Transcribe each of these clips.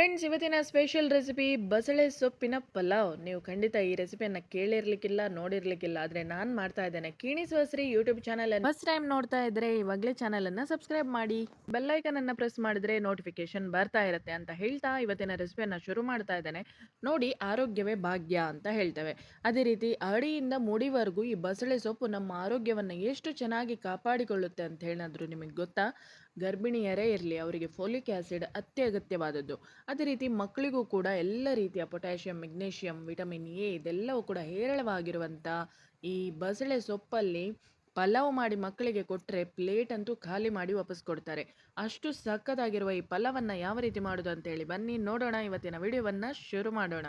Friends, ಇವತ್ತಿನ special recipe ಬಸಳೆ ಸೊಪ್ಪಿನ ಪಲಾವ್. ನೀವು ಖಂಡಿತ ಈ ರೆಸಿಪಿಯನ್ನು ಕೇಳಿರ್ಲಿಕ್ಕಿಲ್ಲ, ನೋಡಿರ್ಲಿಕ್ಕಿಲ್ಲ, ಆದರೆ ನಾನು ಮಾಡ್ತಾ ಇದ್ದೇನೆ. ಕಿಣಿಸುವಸ್ರಿ ಯೂಟ್ಯೂಬ್ ಚಾನಲ್ ಫಸ್ಟ್ ಟೈಮ್ ನೋಡ್ತಾ ಇದ್ರೆ, ಇವಾಗಲೇ ಚಾನಲನ್ನು ಸಬ್ಸ್ಕ್ರೈಬ್ ಮಾಡಿ. ಬೆಲ್ಲೈಕನನ್ನು ಪ್ರೆಸ್ ಮಾಡಿದ್ರೆ ನೋಟಿಫಿಕೇಶನ್ ಬರ್ತಾ ಇರುತ್ತೆ ಅಂತ ಹೇಳ್ತಾ ಇವತ್ತಿನ ರೆಸಿಪಿಯನ್ನು ಶುರು ಮಾಡ್ತಾ ಇದ್ದೇನೆ. ನೋಡಿ, ಆರೋಗ್ಯವೇ ಭಾಗ್ಯ ಅಂತ ಹೇಳ್ತೇವೆ. ಅದೇ ರೀತಿ ಅಡಿಯಿಂದ ಮುಡಿವರೆಗೂ ಈ ಬಸಳೆ ಸೊಪ್ಪು ನಮ್ಮ ಆರೋಗ್ಯವನ್ನು ಎಷ್ಟು ಚೆನ್ನಾಗಿ ಕಾಪಾಡಿಕೊಳ್ಳುತ್ತೆ ಅಂತ ಹೇಳಿದ್ರು ನಿಮಗೆ ಗೊತ್ತಾ? ಗರ್ಭಿಣಿಯರೇ ಇರಲಿ, ಅವರಿಗೆ ಫೋಲಿಕ್ ಆ್ಯಸಿಡ್ ಅತ್ಯಗತ್ಯವಾದದ್ದು. ಅದೇ ರೀತಿ ಮಕ್ಕಳಿಗೂ ಕೂಡ ಎಲ್ಲ ರೀತಿಯ ಪೊಟ್ಯಾಷಿಯಂ, ಮೆಗ್ನೀಷಿಯಂ, ವಿಟಮಿನ್ ಎ ಇದೆಲ್ಲವೂ ಕೂಡ ಹೇರಳವಾಗಿರುವಂಥ ಈ ಬಸಳೆ ಸೊಪ್ಪಲ್ಲಿ ಪಲಾವ್ ಮಾಡಿ ಮಕ್ಕಳಿಗೆ ಕೊಟ್ಟರೆ ಪ್ಲೇಟ್ ಅಂತೂ ಖಾಲಿ ಮಾಡಿ ವಾಪಸ್ ಕೊಡ್ತಾರೆ. ಅಷ್ಟು ಸಖತ್ತಾಗಿರುವ ಈ ಪಲಾವನ್ನು ಯಾವ ರೀತಿ ಮಾಡೋದು ಅಂತೇಳಿ ಬನ್ನಿ, ನೋಡೋಣ ಇವತ್ತಿನ ವಿಡಿಯೋವನ್ನು ಶುರು ಮಾಡೋಣ.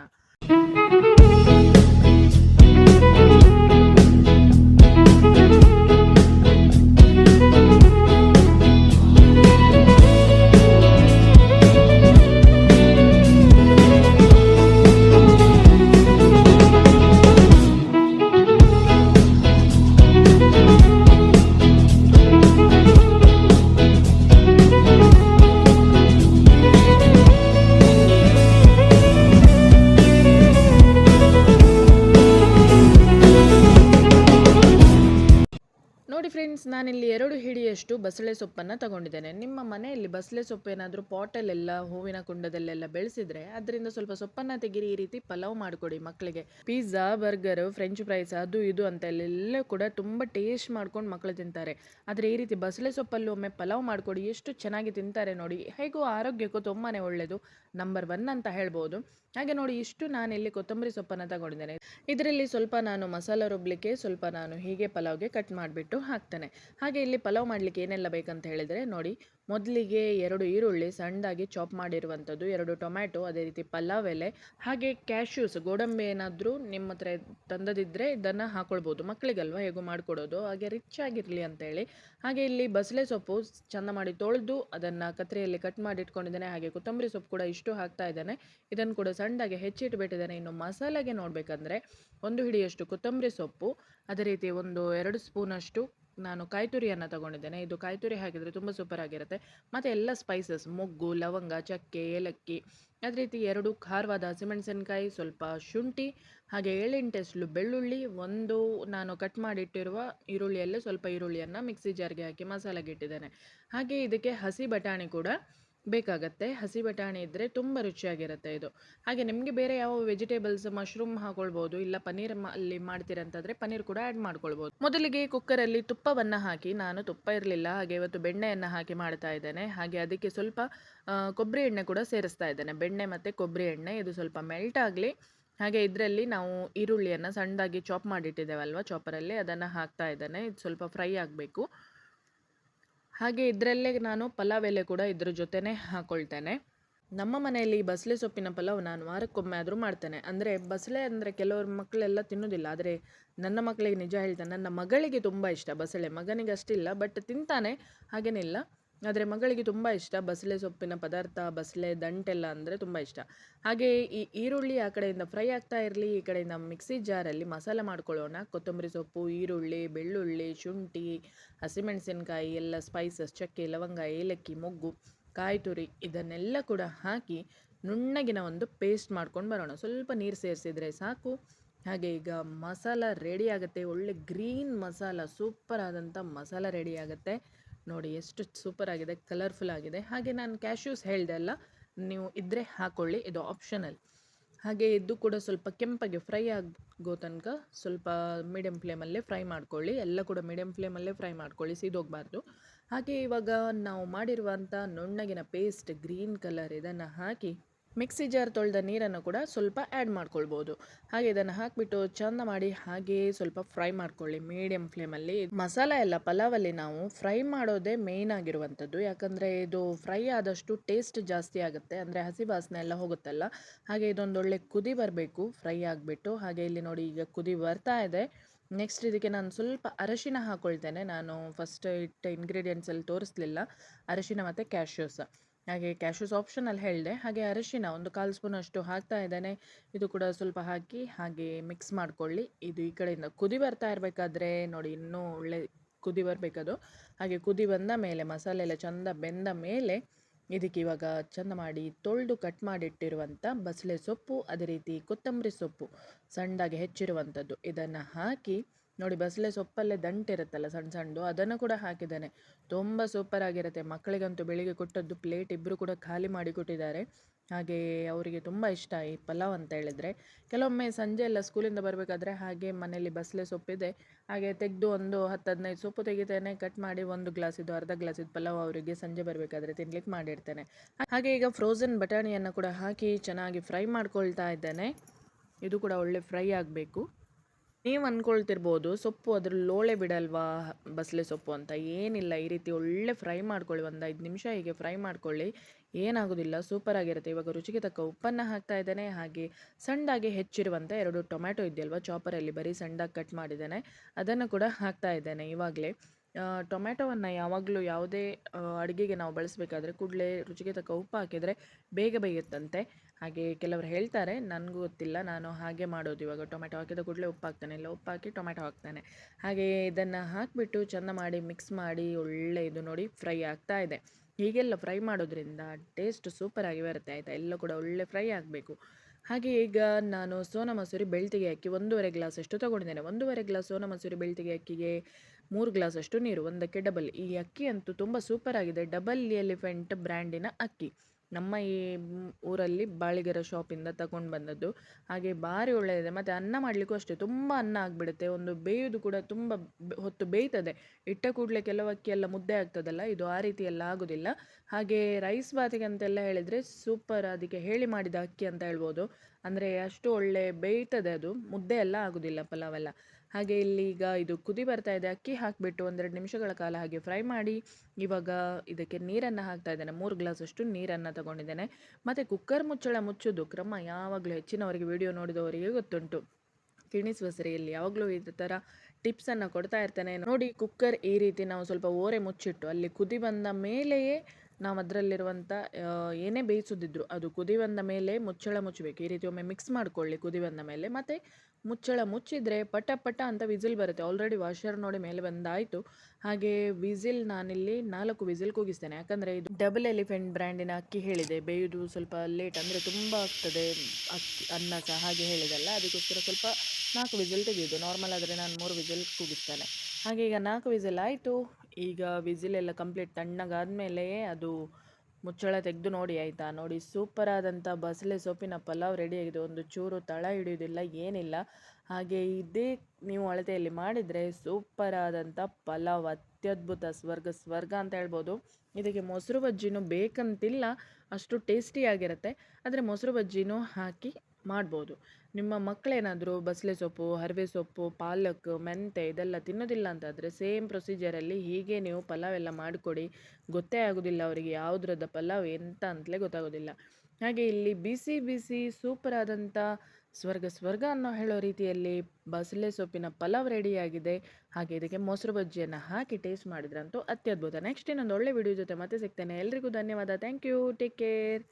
ಫ್ರೆಂಡ್ಸ್ ನಾನಿಲ್ಲಿ ಎರಡು ಹಿಡಿಯಷ್ಟು ಬಸಳೆ ಸೊಪ್ಪನ್ನು ತಗೊಂಡಿದ್ದೇನೆ. ನಿಮ್ಮ ಮನೆಯಲ್ಲಿ ಬಸಳೆ ಸೊಪ್ಪು ಏನಾದರೂ ಪಾಟಲ್ಲೆಲ್ಲ ಹೂವಿನ ಕುಂಡದಲ್ಲೆಲ್ಲ ಬೆಳೆಸಿದ್ರೆ ಅದರಿಂದ ಸ್ವಲ್ಪ ಸೊಪ್ಪನ್ನು ತೆಗಿರಿ, ಈ ರೀತಿ ಪಲಾವ್ ಮಾಡಿಕೊಡಿ ಮಕ್ಕಳಿಗೆ ಪಿಜ್ಜಾ, ಬರ್ಗರ್ ಫ್ರೆಂಚ್ ಫ್ರೈಸ್ ಅದು ಇದು ಅಂತ ಎಲ್ಲ ಕೂಡ ತುಂಬ ಟೇಸ್ಟ್ ಮಾಡ್ಕೊಂಡು ಮಕ್ಕಳು ತಿಂತಾರೆ. ಆದರೆ ಈ ರೀತಿ ಬಸಳೆ ಸೊಪ್ಪಲ್ಲಿ ಒಮ್ಮೆ ಪಲಾವ್ ಮಾಡಿಕೊಡಿ, ಎಷ್ಟು ಚೆನ್ನಾಗಿ ತಿಂತಾರೆ ನೋಡಿ. ಹೇಗೋ ಆರೋಗ್ಯಕ್ಕೂ ತುಂಬಾ ಒಳ್ಳೆಯದು ನಂಬರ್ ಒನ್ ಅಂತ ಹೇಳ್ಬೋದು. ಹಾಗೆ ನೋಡಿ, ಇಷ್ಟು ನಾನಿಲ್ಲಿ ಕೊತ್ತಂಬರಿ ಸೊಪ್ಪನ್ನು ತಗೊಂಡಿದ್ದೇನೆ. ಇದರಲ್ಲಿ ಸ್ವಲ್ಪ ನಾನು ಮಸಾಲ ರುಬ್ಲಿಕ್ಕೆ ಸ್ವಲ್ಪ ನಾನು ಹೀಗೆ ಪಲಾವ್ಗೆ ಕಟ್ ಮಾಡಿಬಿಟ್ಟು ಹಾಕ್ತೇನೆ. ಹಾಗೆ ಇಲ್ಲಿ ಪಲಾವ್ ಮಾಡಲಿಕ್ಕೆ ಏನೆಲ್ಲ ಬೇಕಂತ ಹೇಳಿದರೆ, ನೋಡಿ, ಮೊದಲಿಗೆ ಎರಡು ಈರುಳ್ಳಿ ಸಣ್ಣದಾಗಿ ಚಾಪ್ ಮಾಡಿರುವಂಥದ್ದು, ಎರಡು ಟೊಮ್ಯಾಟೊ, ಅದೇ ರೀತಿ ಪಲಾವ್ ಎಲೆ, ಹಾಗೆ ಕ್ಯಾಶ್ಯೂಸ್ ಗೋಡಂಬಿ ಏನಾದರೂ ನಿಮ್ಮ ಹತ್ರ ತಂದದಿದ್ದರೆ ಇದನ್ನು ಹಾಕೊಳ್ಬೋದು. ಮಕ್ಕಳಿಗಲ್ವ ಹೇಗೂ ಮಾಡಿಕೊಡೋದು, ಹಾಗೆ ರಿಚ್ ಆಗಿರಲಿ ಅಂತೇಳಿ. ಹಾಗೆ ಇಲ್ಲಿ ಬಸಳೆ ಸೊಪ್ಪು ಚೆಂದ ಮಾಡಿ ತೊಳೆದು ಅದನ್ನು ಕತ್ರಿಯಲ್ಲಿ ಕಟ್ ಮಾಡಿ ಇಟ್ಕೊಂಡಿದ್ದಾನೆ. ಹಾಗೆ ಕೊತ್ತಂಬರಿ ಸೊಪ್ಪು ಕೂಡ ಇಷ್ಟು ಹಾಕ್ತಾ ಇದ್ದಾನೆ. ಇದನ್ನು ಕೂಡ ಸಣ್ಣದಾಗಿ ಹೆಚ್ಚಿಟ್ಬಿಟ್ಟಿದ್ದಾನೆ ಇನ್ನು ಮಸಾಲೆಗೆ ನೋಡಬೇಕಂದ್ರೆ ಒಂದು ಹಿಡಿಯಷ್ಟು ಕೊತ್ತಂಬರಿ ಸೊಪ್ಪು, ಅದೇ ರೀತಿ ಒಂದು ಎರಡು ಸ್ಪೂನಷ್ಟು ನಾನು ಕಾಯ್ತುರಿಯನ್ನು ತಗೊಂಡಿದ್ದೇನೆ. ಇದು ಕಾಯಿ ತುರಿ ಹಾಕಿದರೆ ತುಂಬ ಸೂಪರ್ ಆಗಿರುತ್ತೆ. ಮತ್ತು ಎಲ್ಲ ಸ್ಪೈಸಸ್ ಮೊಗ್ಗು, ಲವಂಗ, ಚಕ್ಕೆ, ಏಲಕ್ಕಿ, ಅದೇ ರೀತಿ ಎರಡು ಖಾರವಾದ ಹಸಿಮೆಣಸಿನಕಾಯಿ, ಸ್ವಲ್ಪ ಶುಂಠಿ, ಹಾಗೆ ಏಳೆಂಟೆಸ್ಲು ಬೆಳ್ಳುಳ್ಳಿ, ಒಂದು ನಾನು ಕಟ್ ಮಾಡಿಟ್ಟಿರುವ ಈರುಳ್ಳಿಯಲ್ಲೇ ಸ್ವಲ್ಪ ಈರುಳ್ಳಿಯನ್ನು ಮಿಕ್ಸಿ ಜಾರ್ಗೆ ಹಾಕಿ ಮಸಾಲೆಗೆ ಇಟ್ಟಿದ್ದೇನೆ. ಹಾಗೆ ಇದಕ್ಕೆ ಹಸಿ ಬಟಾಣಿ ಕೂಡ. ಬೇಕಾಗತ್ತೆ. ಹಸಿ ಬಟಾಣಿ ಇದ್ದರೆ ತುಂಬ ರುಚಿಯಾಗಿರುತ್ತೆ ಇದು. ಹಾಗೆ ನಿಮಗೆ ಬೇರೆ ಯಾವ ವೆಜಿಟೇಬಲ್ಸ್ ಮಶ್ರೂಮ್ ಹಾಕೊಳ್ಬೋದು, ಇಲ್ಲ ಪನ್ನೀರ್ ಅಲ್ಲಿ ಮಾಡ್ತೀರಂತಂದರೆ ಪನ್ನೀರ್ ಕೂಡ ಆ್ಯಡ್ ಮಾಡ್ಕೊಳ್ಬೋದು. ಮೊದಲಿಗೆ ಕುಕ್ಕರಲ್ಲಿ ತುಪ್ಪವನ್ನು ಹಾಕಿ, ನಾನು ತುಪ್ಪ ಇರಲಿಲ್ಲ, ಹಾಗೆ ಇವತ್ತು ಬೆಣ್ಣೆಯನ್ನು ಹಾಕಿ ಮಾಡ್ತಾ ಇದ್ದೇನೆ. ಹಾಗೆ ಅದಕ್ಕೆ ಸ್ವಲ್ಪ ಕೊಬ್ಬರಿ ಎಣ್ಣೆ ಕೂಡ ಸೇರಿಸ್ತಾ ಇದ್ದೇನೆ. ಬೆಣ್ಣೆ ಮತ್ತು ಕೊಬ್ಬರಿ ಎಣ್ಣೆ, ಇದು ಸ್ವಲ್ಪ ಮೆಲ್ಟ್ ಆಗಲಿ. ಹಾಗೆ ಇದರಲ್ಲಿ ನಾವು ಈರುಳ್ಳಿಯನ್ನು ಸಣ್ಣದಾಗಿ ಚಾಪ್ ಮಾಡಿಟ್ಟಿದ್ದೇವಲ್ವ ಚಾಪರಲ್ಲಿ ಅದನ್ನು ಹಾಕ್ತಾ ಇದ್ದೇನೆ. ಇದು ಸ್ವಲ್ಪ ಫ್ರೈ ಆಗಬೇಕು. ಹಾಗೆ ಇದರಲ್ಲೇ ನಾನು ಪಲಾವ್ ಎಲೆ ಕೂಡ ಇದ್ರ ಜೊತೆನೇ ಹಾಕ್ಕೊಳ್ತೇನೆ ನಮ್ಮ ಮನೆಯಲ್ಲಿ ಬಸಳೆ ಸೊಪ್ಪಿನ ಪಲಾವ್ ನಾನು ವಾರಕ್ಕೊಮ್ಮೆ ಆದರೂ ಮಾಡ್ತೇನೆ. ಅಂದರೆ ಬಸಳೆ ಅಂದರೆ ಕೆಲವ್ರ ಮಕ್ಕಳೆಲ್ಲ ತಿನ್ನೋದಿಲ್ಲ. ಆದರೆ ನನ್ನ ಮಕ್ಕಳಿಗೆ ನಿಜ ಹೇಳ್ತೇನೆ, ನನ್ನ ಮಗಳಿಗೆ ತುಂಬ ಇಷ್ಟ ಬಸಳೆ ಮಗನಿಗೆ ಅಷ್ಟಿಲ್ಲ ಬಟ್ ತಿಂತಾನೆ, ಹಾಗೇನಿಲ್ಲ. ಆದರೆ ಮಗಳಿಗೆ ತುಂಬ ಇಷ್ಟ. ಬಸಳೆ ಸೊಪ್ಪಿನ ಪದಾರ್ಥ ಬಸಳೆ ದಂಟೆಲ್ಲ ಅಂದರೆ ತುಂಬ ಇಷ್ಟ. ಹಾಗೆ ಈ ಈರುಳ್ಳಿ ಆ ಕಡೆಯಿಂದ ಫ್ರೈ ಆಗ್ತಾ ಇರಲಿ, ಈ ಕಡೆಯಿಂದ ಮಿಕ್ಸಿ ಜಾರಲ್ಲಿ ಮಸಾಲೆ ಮಾಡ್ಕೊಳ್ಳೋಣ. ಕೊತ್ತಂಬರಿ ಸೊಪ್ಪು, ಈರುಳ್ಳಿ, ಬೆಳ್ಳುಳ್ಳಿ, ಶುಂಠಿ, ಹಸಿಮೆಣಸಿನಕಾಯಿ, ಎಲ್ಲ ಸ್ಪೈಸಸ್ ಚಕ್ಕೆ, ಲವಂಗ, ಏಲಕ್ಕಿ, ಮೊಗ್ಗು ಕಾಯಿ ತುರಿ ಇದನ್ನೆಲ್ಲ ಕೂಡ ಹಾಕಿ ನುಣ್ಣಗಿನ ಒಂದು ಪೇಸ್ಟ್ ಮಾಡ್ಕೊಂಡು ಬರೋಣ. ಸ್ವಲ್ಪ ನೀರು ಸೇರಿಸಿದರೆ ಸಾಕು. ಹಾಗೆ ಈಗ ಮಸಾಲ ರೆಡಿ ಆಗುತ್ತೆ. ಒಳ್ಳೆ ಗ್ರೀನ್ ಮಸಾಲ ಸೂಪರ್ ಆದಂಥ ಮಸಾಲ ರೆಡಿ ಆಗುತ್ತೆ. ನೋಡಿ, ಎಷ್ಟು ಸೂಪರ್ ಆಗಿದೆ ಕಲರ್ಫುಲ್ ಆಗಿದೆ. ಹಾಗೆ ನಾನು ಕ್ಯಾಶ್ಯೂಸ್ ಹೇಳಿದೆ ಅಲ್ಲ, ನೀವು ಇದ್ದರೆ ಹಾಕ್ಕೊಳ್ಳಿ ಇದು ಆಪ್ಷನಲ್ ಹಾಗೆ ಇದು ಕೂಡ ಸ್ವಲ್ಪ ಕೆಂಪಗೆ ಫ್ರೈ ಆಗೋ ತನಕ ಸ್ವಲ್ಪ ಮೀಡಿಯಂ ಫ್ಲೇಮಲ್ಲೇ ಫ್ರೈ ಮಾಡ್ಕೊಳ್ಳಿ. ಎಲ್ಲ ಕೂಡ ಮೀಡಿಯಂ ಫ್ಲೇಮಲ್ಲೇ ಫ್ರೈ ಮಾಡ್ಕೊಳ್ಳಿ, ಸೀದೋಗಬಾರ್ದು. ಹಾಗೆ ಇವಾಗ ನಾವು ಮಾಡಿರುವಂಥ ನುಣ್ಣಗಿನ ಪೇಸ್ಟ್ ಗ್ರೀನ್ ಕಲರ್ ಇದನ್ನು ಹಾಕಿ ಮಿಕ್ಸಿ ಜಾರ್ ತೊಳೆದ ನೀರನ್ನು ಕೂಡ ಸ್ವಲ್ಪ ಆ್ಯಡ್ ಮಾಡ್ಕೊಳ್ಬೋದು. ಹಾಗೆ ಇದನ್ನು ಹಾಕಿಬಿಟ್ಟು ಚಂದ ಮಾಡಿ ಹಾಗೆ ಸ್ವಲ್ಪ ಫ್ರೈ ಮಾಡ್ಕೊಳ್ಳಿ. ಮೀಡಿಯಮ್ ಫ್ಲೇಮಲ್ಲಿ ಮಸಾಲ ಎಲ್ಲ ಪಲಾವಲ್ಲಿ ನಾವು ಫ್ರೈ ಮಾಡೋದೇ ಮೇಯ್ನ್ ಆಗಿರುವಂಥದ್ದು. ಯಾಕಂದರೆ ಇದು ಫ್ರೈ ಆದಷ್ಟು ಟೇಸ್ಟ್ ಜಾಸ್ತಿ ಆಗುತ್ತೆ. ಅಂದರೆ ಹಸಿ ವಾಸನೆ ಎಲ್ಲ ಹೋಗುತ್ತಲ್ಲ. ಹಾಗೆ ಇದೊಂದು ಒಳ್ಳೆ ಕುದಿ ಬರಬೇಕು. ಫ್ರೈ ಆಗಿಬಿಟ್ಟು ಹಾಗೆ ಇಲ್ಲಿ ನೋಡಿ ಈಗ ಕುದಿ ಬರ್ತಾ ಇದೆ. ನೆಕ್ಸ್ಟ್ ಇದಕ್ಕೆ ನಾನು ಸ್ವಲ್ಪ ಅರಶಿನ ಹಾಕ್ಕೊಳ್ತೇನೆ ನಾನು ಫಸ್ಟ್ ಇಟ್ಟ ಇಂಗ್ರೀಡಿಯೆಂಟ್ಸಲ್ಲಿ ತೋರಿಸ್ಲಿಲ್ಲ. ಅರಶಿನ ಮತ್ತು ಕ್ಯಾಶ್ಯೂಸ್ ಹಾಗೆ ಕ್ಯಾಶ್ಯೂಸ್ ಆಪ್ಷನಲ್ಲಿ ಹೇಳಿದೆ. ಹಾಗೆ ಅರಿಶಿನ ಒಂದು ಕಾಲು ಸ್ಪೂನ್ ಅಷ್ಟು ಹಾಕ್ತಾ ಇದ್ದಾನೆ. ಇದು ಕೂಡ ಸ್ವಲ್ಪ ಹಾಕಿ ಹಾಗೆ ಮಿಕ್ಸ್ ಮಾಡ್ಕೊಳ್ಳಿ. ಇದು ಈ ಕಡೆಯಿಂದ ಕುದಿ ಬರ್ತಾ ಇರಬೇಕಾದ್ರೆ ನೋಡಿ ಇನ್ನೂ ಒಳ್ಳೆ ಕುದಿ ಬರಬೇಕದು. ಹಾಗೆ ಕುದಿ ಬಂದ ಮೇಲೆ ಮಸಾಲೆ ಎಲ್ಲ ಚೆಂದ ಬೆಂದ ಮೇಲೆ ಇದಕ್ಕೆ ಇವಾಗ ಚಂದ ಮಾಡಿ ತೊಳೆದು ಕಟ್ ಮಾಡಿಟ್ಟಿರುವಂಥ ಬಸಳೆ ಸೊಪ್ಪು, ಅದೇ ರೀತಿ ಕೊತ್ತಂಬರಿ ಸೊಪ್ಪು ಸಣ್ಣದಾಗಿ ಹೆಚ್ಚಿರುವಂಥದ್ದು ಇದನ್ನು ಹಾಕಿ ನೋಡಿ ಬಸಳೆ ಸೊಪ್ಪಲ್ಲೇ ದಂಟಿರುತ್ತಲ್ಲ ಸಣ್ಣ ಸಣ್ಣದು, ಅದನ್ನು ಕೂಡ ಹಾಕಿದ್ದಾನೆ. ತುಂಬ ಸೂಪರ್ ಆಗಿರುತ್ತೆ ಮಕ್ಕಳಿಗಂತೂ ಬೆಳಿಗ್ಗೆ ಕೊಟ್ಟದ್ದು ಪ್ಲೇಟ್ ಇಬ್ಬರು ಕೂಡ ಖಾಲಿ ಮಾಡಿ ಕೊಟ್ಟಿದ್ದಾರೆ. ಹಾಗೆ ಅವರಿಗೆ ತುಂಬ ಇಷ್ಟ ಈ ಪಲಾವ್ ಅಂತ ಹೇಳಿದರೆ. ಕೆಲವೊಮ್ಮೆ ಸಂಜೆ ಎಲ್ಲ ಸ್ಕೂಲಿಂದ ಬರಬೇಕಾದ್ರೆ ಹಾಗೆ ಮನೆಯಲ್ಲಿ ಬಸಳೆ ಸೊಪ್ಪಿದೆ. ಹಾಗೆ ತೆಗೆದು ಒಂದು ಹತ್ತು ಹದಿನೈದು ಸೊಪ್ಪು ತೆಗಿತೇನೆ. ಕಟ್ ಮಾಡಿ ಒಂದು ಗ್ಲಾಸಿದ್ದು ಅರ್ಧ ಗ್ಲಾಸಿದ್ದು ಪಲಾವ್ ಅವರಿಗೆ ಸಂಜೆ ಬರಬೇಕಾದ್ರೆ ತಿನ್ಲಿಕ್ಕೆ ಮಾಡಿರ್ತೇನೆ. ಹಾಗೆ ಈಗ ಫ್ರೋಝನ್ ಬಟಾಣಿಯನ್ನು ಕೂಡ ಹಾಕಿ ಚೆನ್ನಾಗಿ ಫ್ರೈ ಮಾಡ್ಕೊಳ್ತಾ ಇದ್ದೇನೆ. ಇದು ಕೂಡ ಒಳ್ಳೆ ಫ್ರೈ ಆಗಬೇಕು. ನೀವು ಅಂದ್ಕೊಳ್ತಿರ್ಬೋದು ಸೊಪ್ಪು ಅದ್ರಲ್ಲಿ ಲೋಳೆ ಬಿಡಲ್ವಾ ಬಸಳೆ ಸೊಪ್ಪು ಅಂತ? ಏನಿಲ್ಲ, ಈ ರೀತಿ ಒಳ್ಳೆ ಫ್ರೈ ಮಾಡ್ಕೊಳ್ಳಿ, ಒಂದು ಐದು ನಿಮಿಷ ಹೀಗೆ ಫ್ರೈ ಮಾಡ್ಕೊಳ್ಳಿ, ಏನಾಗೋದಿಲ್ಲ, ಸೂಪರ್ ಆಗಿರುತ್ತೆ. ಇವಾಗ ರುಚಿಗೆ ತಕ್ಕ ಉಪ್ಪನ್ನು ಹಾಕ್ತಾ ಇದ್ದೇನೆ, ಹಾಗೆ ಸಣ್ಣದಾಗಿ ಹೆಚ್ಚಿರುವಂಥ ಎರಡು ಟೊಮ್ಯಾಟೊ ಇದೆಯಲ್ವ ಚಾಪರಲ್ಲಿ ಬರೀ ಸಣ್ಣದಾಗಿ ಕಟ್ ಮಾಡಿದ್ದೇನೆ, ಅದನ್ನು ಕೂಡ ಹಾಕ್ತಾ ಇದ್ದೇನೆ ಇವಾಗಲೇ. ಟೊಮ್ಯಾಟೊವನ್ನು ಯಾವಾಗಲೂ ಯಾವುದೇ ಅಡುಗೆಗೆ ನಾವು ಬಳಸಬೇಕಾದ್ರೆ ಕೂಡಲೇ ರುಚಿಗೆ ತಕ್ಕ ಉಪ್ಪು ಹಾಕಿದರೆ ಬೇಗ ಬೇಯುತ್ತಂತೆ. ಹಾಗೆ ಕೆಲವರು ಹೇಳ್ತಾರೆ, ನನಗೂ ಗೊತ್ತಿಲ್ಲ, ನಾನು ಹಾಗೆ ಮಾಡೋದು ಇವಾಗ. ಟೊಮೆಟೊ ಹಾಕಿದ ಕೂಡಲೇ ಉಪ್ಪು ಹಾಕ್ತಾನೆ ಇಲ್ಲ ಉಪ್ಪು ಹಾಕಿ ಟೊಮೆಟೊ ಹಾಕ್ತಾನೆ. ಹಾಗೆ ಇದನ್ನು ಹಾಕಿಬಿಟ್ಟು ಚೆಂದ ಮಾಡಿ ಮಿಕ್ಸ್ ಮಾಡಿ ಒಳ್ಳೆ ಇದು ನೋಡಿ ಫ್ರೈ ಆಗ್ತಾ ಇದೆ. ಹೀಗೆಲ್ಲ ಫ್ರೈ ಮಾಡೋದ್ರಿಂದ ಟೇಸ್ಟ್ ಸೂಪರಾಗಿ ಬರುತ್ತೆ, ಆಯಿತಾ? ಎಲ್ಲ ಕೂಡ ಒಳ್ಳೆ ಫ್ರೈ ಆಗಬೇಕು. ಹಾಗೆ ಈಗ ನಾನು ಸೋನ ಮಸೂರಿ ಬೆಳ್ತಿಗೆ ಅಕ್ಕಿ ಒಂದೂವರೆ ಗ್ಲಾಸ್ ಅಷ್ಟು ತೊಗೊಂಡಿದ್ದೇನೆ. ಒಂದೂವರೆ ಗ್ಲಾಸ್ ಸೋನ ಮಸೂರಿ ಬೆಳ್ತಿಗೆ ಅಕ್ಕಿಗೆ ಮೂರು ಗ್ಲಾಸ್ ಅಷ್ಟು ನೀರು, ಒಂದಕ್ಕೆ ಡಬಲ್ ಈ ಅಕ್ಕಿ ಅಂತೂ ತುಂಬ ಸೂಪರ್ ಆಗಿದೆ ಡಬಲ್ ಎಲಿಫೆಂಟ್ ಬ್ರ್ಯಾಂಡಿನ ಅಕ್ಕಿ. ನಮ್ಮ ಈ ಊರಲ್ಲಿ ಬಾಳಿಗೆರ ಶಾಪಿಂದ ತಗೊಂಡು ಬಂದದ್ದು. ಹಾಗೆ ಭಾರಿ ಒಳ್ಳೆಯದಿದೆ ಮತ್ತು ಅನ್ನ ಮಾಡಲಿಕ್ಕೂ ಅಷ್ಟೇ, ತುಂಬ ಅನ್ನ ಆಗಿಬಿಡುತ್ತೆ. ಒಂದು ಬೇಯೋದು ಕೂಡ ತುಂಬ ಹೊತ್ತು ಬೇಯ್ತದೆ. ಇಟ್ಟ ಕೂಡಲೇ ಕೆಲವು ಅಕ್ಕಿಯೆಲ್ಲ ಮುದ್ದೆ ಆಗ್ತದಲ್ಲ, ಇದು ಆ ರೀತಿ ಎಲ್ಲ ಆಗೋದಿಲ್ಲ. ಹಾಗೆ ರೈಸ್ ಬಾತಿಗೆ ಅಂತೆಲ್ಲ ಹೇಳಿದರೆ ಸೂಪರ್ ಅದಕ್ಕೆ ಹೇಳಿ ಮಾಡಿದ ಅಕ್ಕಿ ಅಂತ ಹೇಳ್ಬೋದು. ಅಂದರೆ ಅಷ್ಟು ಒಳ್ಳೆ ಬೇಯ್ತದೆ ಅದು. ಮುದ್ದೆ ಎಲ್ಲ ಆಗೋದಿಲ್ಲ ಪಲಾವೆಲ್ಲ ಹಾಗೆ ಇಲ್ಲಿ ಈಗ ಇದು ಕುದಿ ಬರ್ತಾ ಇದೆ, ಅಕ್ಕಿ ಹಾಕಿಬಿಟ್ಟು ಒಂದೆರಡು ನಿಮಿಷಗಳ ಕಾಲ ಹಾಗೆ ಫ್ರೈ ಮಾಡಿ, ಇವಾಗ ಇದಕ್ಕೆ ನೀರನ್ನು ಹಾಕ್ತಾ ಇದ್ದೇನೆ. ಮೂರು ಗ್ಲಾಸಷ್ಟು ನೀರನ್ನು ತಗೊಂಡಿದ್ದೇನೆ. ಮತ್ತು ಕುಕ್ಕರ್ ಮುಚ್ಚಳ ಮುಚ್ಚೋದು ಕ್ರಮ ಯಾವಾಗಲೂ ಹೆಚ್ಚಿನವರಿಗೆ ವಿಡಿಯೋ ನೋಡಿದವರಿಗೆ ಗೊತ್ತುಂಟು. ಕಿಣಿಸುವ ಸರಿಯಲ್ಲಿ ಯಾವಾಗಲೂ ಈ ಥರ ಟಿಪ್ಸನ್ನು ಕೊಡ್ತಾ ಇರ್ತೇನೆ. ನೋಡಿ ಕುಕ್ಕರ್ ಈ ರೀತಿ ನಾವು ಸ್ವಲ್ಪ ಓರೆ ಮುಚ್ಚಿಟ್ಟು ಅಲ್ಲಿ ಕುದಿ ಬಂದ ಮೇಲೆಯೇ ನಾವು ಅದರಲ್ಲಿರುವಂಥ ಏನೇ ಬೇಯಿಸೋದಿದ್ರು ಅದು ಕುದಿ ಬಂದ ಮೇಲೆ ಮುಚ್ಚಳ ಮುಚ್ಚಬೇಕು. ಈ ರೀತಿ ಒಮ್ಮೆ ಮಿಕ್ಸ್ ಮಾಡಿಕೊಳ್ಳಿ ಕುದಿ ಬಂದ ಮೇಲೆ. ಮತ್ತು ಮುಚ್ಚಳ ಮುಚ್ಚಿದರೆ ಪಟ ಪಟ ಅಂತ ವಿಸಿಲ್ ಬರುತ್ತೆ. ಆಲ್ರೆಡಿ ವಾಷರ್ ನೋಡಿ ಮೇಲೆ ಬಂದಾಯಿತು. ಹಾಗೆ ವಿಸಿಲ್ ನಾನಿಲ್ಲಿ ನಾಲ್ಕು ವಿಸಿಲ್ ಕೂಗಿಸ್ತೇನೆ. ಯಾಕಂದರೆ ಇದು ಡಬಲ್ ಎಲಿಫೆಂಟ್ ಬ್ರ್ಯಾಂಡಿನ ಅಕ್ಕಿ ಹೇಳಿದೆ. ಬೇಯೋದು ಸ್ವಲ್ಪ ಲೇಟ್ ಅಂದರೆ ತುಂಬ ಆಗ್ತದೆ ಅಕ್ಕಿ, ಅನ್ನ ಸಹ ಹಾಗೆ ಹೇಳಿದಲ್ಲ. ಅದಕ್ಕೋಸ್ಕರ ಸ್ವಲ್ಪ ನಾಲ್ಕು ವಿಸಿಲ್ ತೆಗೆಯೋದು. ನಾರ್ಮಲ್ ಆದರೆ ನಾನು ಮೂರು ವಿಸಿಲ್ ಕೂಗಿಸ್ತೇನೆ. ಹಾಗೆ ಈಗ ನಾಲ್ಕು ವಿಸಿಲ್ ಆಯಿತು. ಈಗ ವಿಸಿಲೆಲ್ಲ ಕಂಪ್ಲೀಟ್ ತಣ್ಣಗಾದ್ಮೇಲೆ ಅದು ಮುಚ್ಚಳ ತೆಗೆದು ನೋಡಿ, ಆಯಿತಾ? ನೋಡಿ ಸೂಪರ್ ಆದಂಥ ಬಸಳೆ ಸೊಪ್ಪಿನ ಪಲಾವ್ ರೆಡಿಯಾಗಿದೆ. ಒಂದು ಚೂರು ತಳ ಹಿಡಿಯೋದಿಲ್ಲ ಏನಿಲ್ಲ. ಹಾಗೆ ಇದೇ ನೀವು ಅಳತೆಯಲ್ಲಿ ಮಾಡಿದರೆ ಸೂಪರ್ ಆದಂಥ ಪಲಾವ್, ಅತ್ಯದ್ಭುತ ಸ್ವರ್ಗ ಸ್ವರ್ಗ ಅಂತ ಹೇಳ್ಬೋದು. ಇದಕ್ಕೆ ಮೊಸರು ಬಜ್ಜಿನೂ ಬೇಕಂತಿಲ್ಲ, ಅಷ್ಟು ಟೇಸ್ಟಿಯಾಗಿರುತ್ತೆ. ಆದರೆ ಮೊಸರು ಬಜ್ಜಿನೂ ಹಾಕಿ ಮಾಡ್ಬೋದು. ನಿಮ್ಮ ಮಕ್ಕಳೇನಾದರೂ ಬಸಳೆ ಸೊಪ್ಪು, ಹರಿವೆ ಸೊಪ್ಪು, ಪಾಲಕ್ ಮೆಂತೆ ಇದೆಲ್ಲ ತಿನ್ನೋದಿಲ್ಲ ಅಂತಾದರೆ ಸೇಮ್ ಪ್ರೊಸೀಜರಲ್ಲಿ ಹೀಗೆ ನೀವು ಪಲಾವ್ ಎಲ್ಲ ಮಾಡಿಕೊಡಿ. ಗೊತ್ತೇ ಆಗೋದಿಲ್ಲ ಅವರಿಗೆ ಯಾವುದ್ರದ ಪಲಾವ್ ಎಂತ ಅಂತಲೇ ಗೊತ್ತಾಗೋದಿಲ್ಲ. ಹಾಗೆ ಇಲ್ಲಿ ಬಿಸಿ ಬಿಸಿ ಸೂಪರ್ ಆದಂಥ ಸ್ವರ್ಗ ಸ್ವರ್ಗ ಅನ್ನೋ ಹೇಳೋ ರೀತಿಯಲ್ಲಿ ಬಸಳೆ ಸೊಪ್ಪಿನ ಪಲಾವ್ ರೆಡಿಯಾಗಿದೆ ಹಾಗೆ ಇದಕ್ಕೆ ಮೊಸರು ಬಜ್ಜಿಯನ್ನು ಹಾಕಿ ಟೇಸ್ಟ್ ಮಾಡಿದ್ರಂತೂ ಅತ್ಯದ್ಭುತ. ನೆಕ್ಸ್ಟ್ ಇನ್ನೊಂದು ಒಳ್ಳೆ ವಿಡಿಯೋ ಜೊತೆ ಮತ್ತೆ ಸಿಗ್ತೇನೆ. ಎಲ್ರಿಗೂ ಧನ್ಯವಾದ. Thank you take care